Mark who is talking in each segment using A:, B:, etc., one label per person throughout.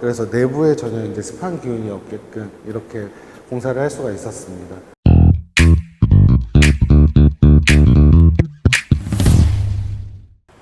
A: 그래서 내부에 전혀 이제 습한 기운이 없게끔 이렇게 공사를 할 수가 있었습니다.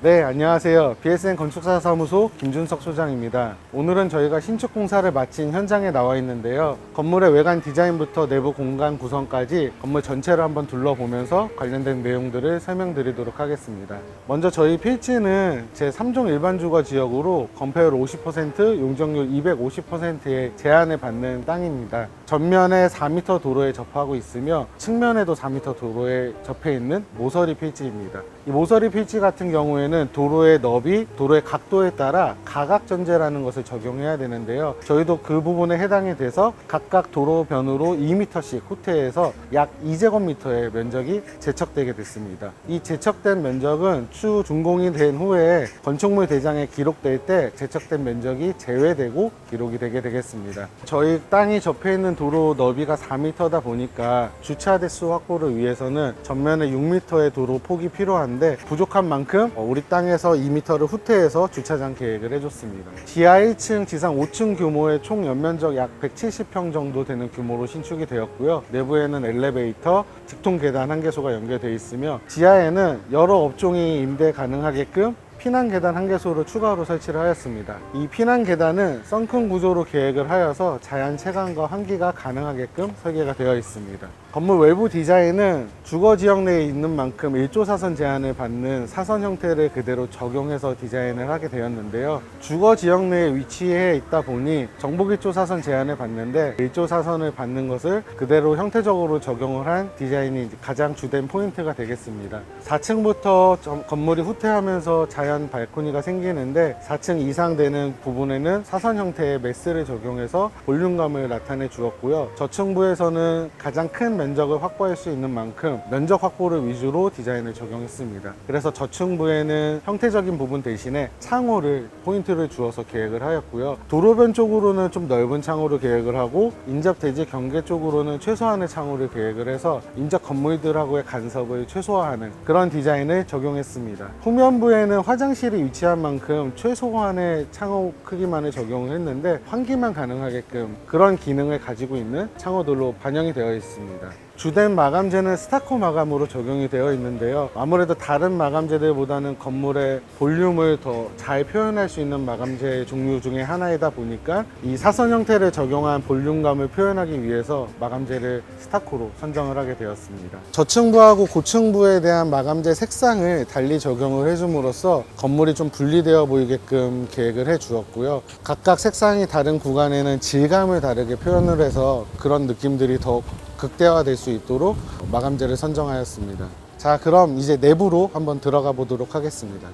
A: 네, 안녕하세요. BSN 건축사 사무소 김준석 소장입니다. 오늘은 저희가 신축 공사를 마친 현장에 나와 있는데요. 건물의 외관 디자인부터 내부 공간 구성까지 건물 전체를 한번 둘러보면서 관련된 내용들을 설명드리도록 하겠습니다. 먼저 저희 필지는 제 3종 일반 주거 지역으로 건폐율 50%, 용적률 250%의 제한을 받는 땅입니다. 전면에 4m 도로에 접하고 있으며 측면에도 4m 도로에 접해 있는 모서리 필지입니다. 이 모서리 필지 같은 경우에는 도로의 너비, 도로의 각도에 따라 가각전제라는 것을 적용해야 되는데요. 저희도 그 부분에 해당이 돼서 각각 도로 변으로 2m씩 후퇴해서 약 2제곱미터의 면적이 제척되게 됐습니다. 이 제척된 면적은 추 준공이 된 후에 건축물 대장에 기록될 때 제척된 면적이 제외되고 기록이 되게 되겠습니다. 저희 땅이 접해 있는 도로 너비가 4m다 보니까 주차 대수 확보를 위해서는 전면에 6m의 도로 폭이 필요한데 부족한 만큼 어, 우리 땅에서 2m를 후퇴해서 주차장 계획을 해줬습니다. 지하 1층, 지상 5층 규모의 총 연면적 약 170평 정도 되는 규모로 신축이 되었고요. 내부에는 엘리베이터, 직통 계단 한 개소가 연결되어 있으며 지하에는 여러 업종이 임대 가능하게끔 피난 계단 한 개소를 추가로 설치를 하였습니다. 이 피난 계단은 썬큰 구조로 계획을 하여서 자연 채광과 환기가 가능하게끔 설계가 되어 있습니다. 건물 외부 디자인은 주거 지역 내에 있는 만큼 1조 사선 제한을 받는 사선 형태를 그대로 적용해서 디자인을 하게 되었는데요. 주거 지역 내에 위치해 있다 보니 정복 1조 사선 제한을 받는데 1조 사선을 받는 것을 그대로 형태적으로 적용을 한 디자인이 가장 주된 포인트가 되겠습니다. 4층부터 건물이 후퇴하면서 자연 발코니가 생기는데 4층 이상 되는 부분에는 사선 형태의 메스를 적용해서 볼륨감을 나타내 주었고요. 저층부에서는 가장 큰 면적을 확보할 수 있는 만큼 면적 확보를 위주로 디자인을 적용했습니다. 그래서 저층부에는 형태적인 부분 대신에 창호를 포인트를 주어서 계획을 하였고요. 도로변 쪽으로는 좀 넓은 창호를 계획을 하고 인접 대지 경계 쪽으로는 최소한의 창호를 계획을 해서 인접 건물들하고의 간섭을 최소화하는 그런 디자인을 적용했습니다. 후면부에는 화장실이 위치한 만큼 최소한의 창호 크기만을 적용을 했는데 환기만 가능하게끔 그런 기능을 가지고 있는 창호들로 반영이 되어 있습니다. 주된 마감재는 스타코 마감으로 적용이 되어 있는데요. 아무래도 다른 마감재들보다는 건물의 볼륨을 더 잘 표현할 수 있는 마감재 종류 중에 하나이다 보니까 이 사선 형태를 적용한 볼륨감을 표현하기 위해서 마감재를 스타코로 선정을 하게 되었습니다. 저층부하고 고층부에 대한 마감재 색상을 달리 적용을 해줌으로써 건물이 좀 분리되어 보이게끔 계획을 해 주었고요. 각각 색상이 다른 구간에는 질감을 다르게 표현을 해서 그런 느낌들이 더 극대화될 수 있도록 마감재를 선정하였습니다. 자, 그럼 이제 내부로 한번 들어가 보도록 하겠습니다.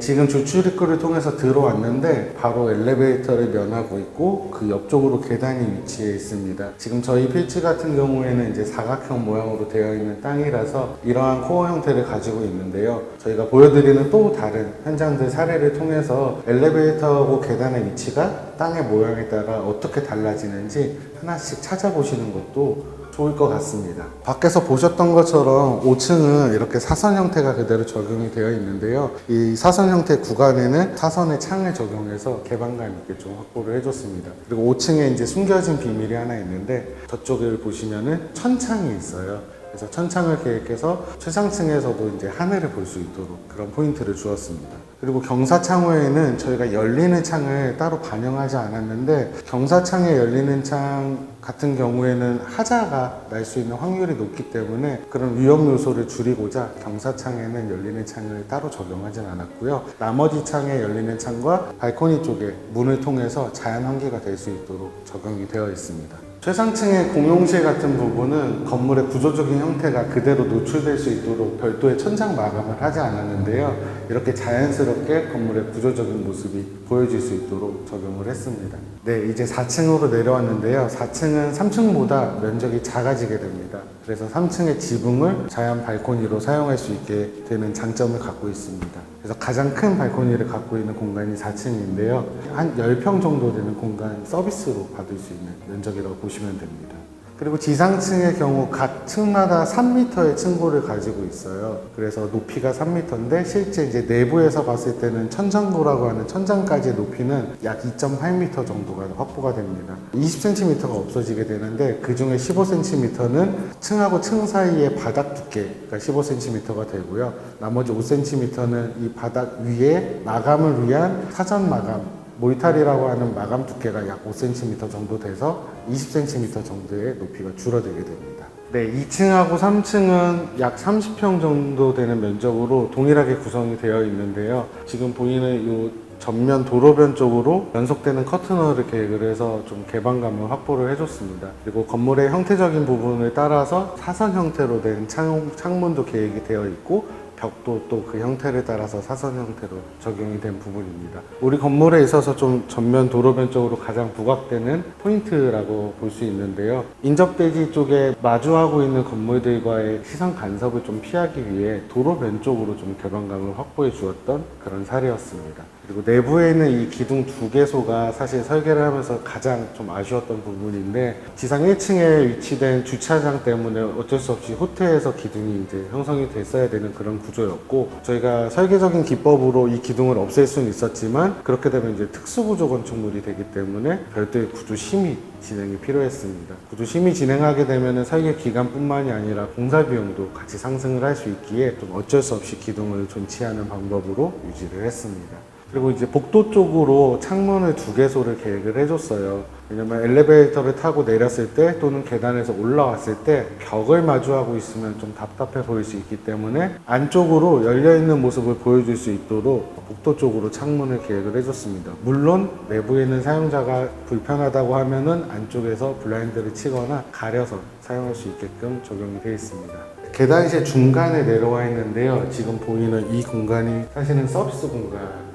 A: 지금 주출 입구를 통해서 들어왔는데 바로 엘리베이터를 면하고 있고 그 옆쪽으로 계단이 위치해 있습니다. 지금 저희 필지 같은 경우에는 이제 사각형 모양으로 되어 있는 땅이라서 이러한 코어 형태를 가지고 있는데요. 저희가 보여드리는 또 다른 현장들 사례를 통해서 엘리베이터하고 계단의 위치가 땅의 모양에 따라 어떻게 달라지는지 하나씩 찾아보시는 것도 좋을 것 같습니다. 밖에서 보셨던 것처럼 5층은 이렇게 사선 형태가 그대로 적용이 되어 있는데요. 이 사선 형태 구간에는 사선의 창을 적용해서 개방감 있게 좀 확보를 해줬습니다. 그리고 5층에 이제 숨겨진 비밀이 하나 있는데 저쪽을 보시면은 천창이 있어요. 그래서 천창을 계획해서 최상층에서도 이제 하늘을 볼 수 있도록 그런 포인트를 주었습니다. 그리고 경사창호에는 저희가 열리는 창을 따로 반영하지 않았는데 경사창에 열리는 창 같은 경우에는 하자가 날 수 있는 확률이 높기 때문에 그런 위험 요소를 줄이고자 경사창에는 열리는 창을 따로 적용하진 않았고요. 나머지 창에 열리는 창과 발코니 쪽에 문을 통해서 자연 환기가 될 수 있도록 적용이 되어 있습니다. 최상층의 공용실 같은 부분은 건물의 구조적인 형태가 그대로 노출될 수 있도록 별도의 천장 마감을 하지 않았는데요. 이렇게 자연스럽게 건물의 구조적인 모습이 보여질 수 있도록 적용을 했습니다. 네, 이제 4층으로 내려왔는데요. 4층은 3층보다 면적이 작아지게 됩니다. 그래서 3층의 지붕을 자연 발코니로 사용할 수 있게 되는 장점을 갖고 있습니다. 그래서 가장 큰 발코니를 갖고 있는 공간이 4층인데요. 한 10평 정도 되는 공간 서비스로 받을 수 있는 면적이라고 보시면 됩니다. 그리고 지상층의 경우 각 층마다 3m의 층고를 가지고 있어요. 그래서 높이가 3m인데 실제 이제 내부에서 봤을 때는 천장고라고 하는 천장까지의 높이는 약 2.8m 정도가 확보가 됩니다. 20cm가 없어지게 되는데 그 중에 15cm는 층하고 층 사이의 바닥 두께가 15cm가 되고요. 나머지 5cm는 이 바닥 위에 마감을 위한 사전 마감 모이탈이라고 하는 마감 두께가 약 5cm 정도 돼서 20cm 정도의 높이가 줄어들게 됩니다. 네, 2층하고 3층은 약 30평 정도 되는 면적으로 동일하게 구성이 되어 있는데요. 지금 보이는 이 전면 도로변 쪽으로 연속되는 커튼홀을 계획을 해서 좀 개방감을 확보를 해줬습니다. 그리고 건물의 형태적인 부분을 따라서 사선 형태로 된 창, 창문도 계획이 되어 있고 벽도 또 그 형태를 따라서 사선 형태로 적용이 된 부분입니다. 우리 건물에 있어서 좀 전면 도로변 쪽으로 가장 부각되는 포인트라고 볼 수 있는데요. 인접대지 쪽에 마주하고 있는 건물들과의 시선 간섭을 좀 피하기 위해 도로변 쪽으로 좀 개방감을 확보해 주었던 그런 사례였습니다. 그리고 내부에 있는 이 기둥 두 개소가 사실 설계를 하면서 가장 좀 아쉬웠던 부분인데 지상 1층에 위치된 주차장 때문에 어쩔 수 없이 호텔에서 기둥이 이제 형성이 됐어야 되는 그런 구조였고 저희가 설계적인 기법으로 이 기둥을 없앨 수는 있었지만 그렇게 되면 이제 특수구조 건축물이 되기 때문에 별도의 구조 심의 진행이 필요했습니다. 구조 심의 진행하게 되면 설계 기간뿐만이 아니라 공사 비용도 같이 상승을 할 수 있기에 좀 어쩔 수 없이 기둥을 존치하는 방법으로 유지를 했습니다. 그리고 이제 복도 쪽으로 창문을 두 개소를 계획을 해줬어요. 왜냐면 엘리베이터를 타고 내렸을 때 또는 계단에서 올라왔을 때 벽을 마주하고 있으면 좀 답답해 보일 수 있기 때문에 안쪽으로 열려있는 모습을 보여줄 수 있도록 복도 쪽으로 창문을 계획을 해줬습니다. 물론 내부에 있는 사용자가 불편하다고 하면은 안쪽에서 블라인드를 치거나 가려서 사용할 수 있게끔 적용이 되어 있습니다. 계단실 중간에 내려와 있는데요. 지금 보이는 이 공간이 사실은 서비스 공간입니다.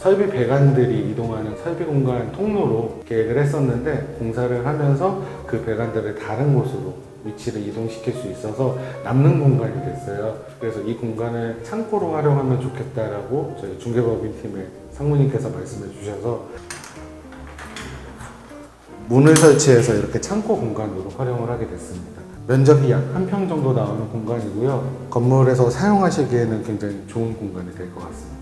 A: 설비 배관들이 이동하는 설비 공간 통로로 계획을 했었는데 공사를 하면서 그 배관들을 다른 곳으로 위치를 이동시킬 수 있어서 남는 공간이 됐어요. 그래서 이 공간을 창고로 활용하면 좋겠다라고 저희 중개법인팀의 상무님께서 말씀해 주셔서 문을 설치해서 이렇게 창고 공간으로 활용을 하게 됐습니다. 면적이 약 한 평 정도 나오는 공간이고요. 건물에서 사용하시기에는 굉장히 좋은 공간이 될 것 같습니다.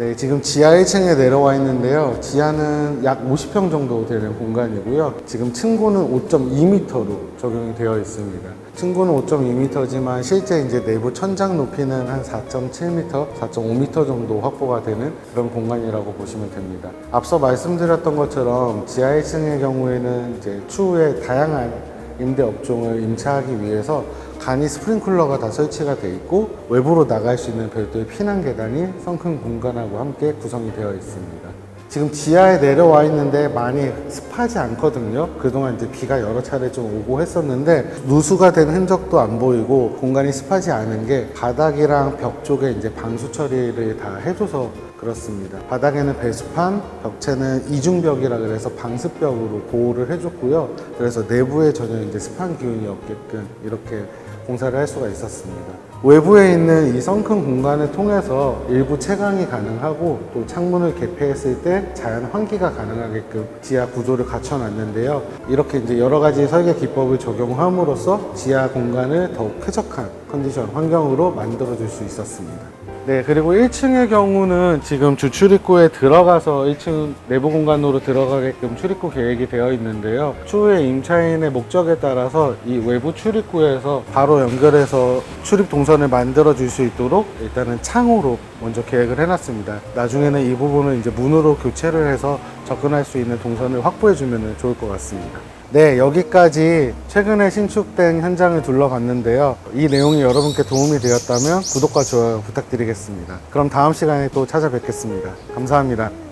A: 네, 지금 지하 1층에 내려와 있는데요. 지하는 약 50평 정도 되는 공간이고요. 지금 층고는 5.2m로 적용이 되어 있습니다. 층고는 5.2m지만 실제 이제 내부 천장 높이는 한 4.7m, 4.5m 정도 확보가 되는 그런 공간이라고 보시면 됩니다. 앞서 말씀드렸던 것처럼 지하 1층의 경우에는 이제 추후에 다양한 임대 업종을 임차하기 위해서 간이 스프링클러가 다 설치가 돼 있고 외부로 나갈 수 있는 별도의 피난 계단이 성큰 공간하고 함께 구성이 되어 있습니다. 지금 지하에 내려와 있는데 많이 습하지 않거든요. 그동안 이제 비가 여러 차례 좀 오고 했었는데 누수가 된 흔적도 안 보이고 공간이 습하지 않은 게 바닥이랑 벽 쪽에 이제 방수 처리를 다 해줘서 그렇습니다. 바닥에는 배수판, 벽체는 이중벽이라 그래서 방습벽으로 보호를 해줬고요. 그래서 내부에 전혀 이제 습한 기운이 없게끔 이렇게 공사를 할 수가 있었습니다. 외부에 있는 이 성큰 공간을 통해서 일부 채광이 가능하고 또 창문을 개폐했을 때 자연 환기가 가능하게끔 지하 구조를 갖춰놨는데요. 이렇게 이제 여러 가지 설계 기법을 적용함으로써 지하 공간을 더욱 쾌적한 컨디션 환경으로 만들어줄 수 있었습니다. 네, 그리고 1층의 경우는 지금 주 출입구에 들어가서 1층 내부 공간으로 들어가게끔 출입구 계획이 되어 있는데요. 추후에 임차인의 목적에 따라서 이 외부 출입구에서 바로 연결해서 출입 동선을 만들어 줄 수 있도록 일단은 창호로 먼저 계획을 해놨습니다. 나중에는 이 부분을 이제 문으로 교체를 해서 접근할 수 있는 동선을 확보해 주면 좋을 것 같습니다. 네, 여기까지 최근에 신축된 현장을 둘러봤는데요. 이 내용이 여러분께 도움이 되었다면 구독과 좋아요 부탁드리겠습니다. 그럼 다음 시간에 또 찾아뵙겠습니다. 감사합니다.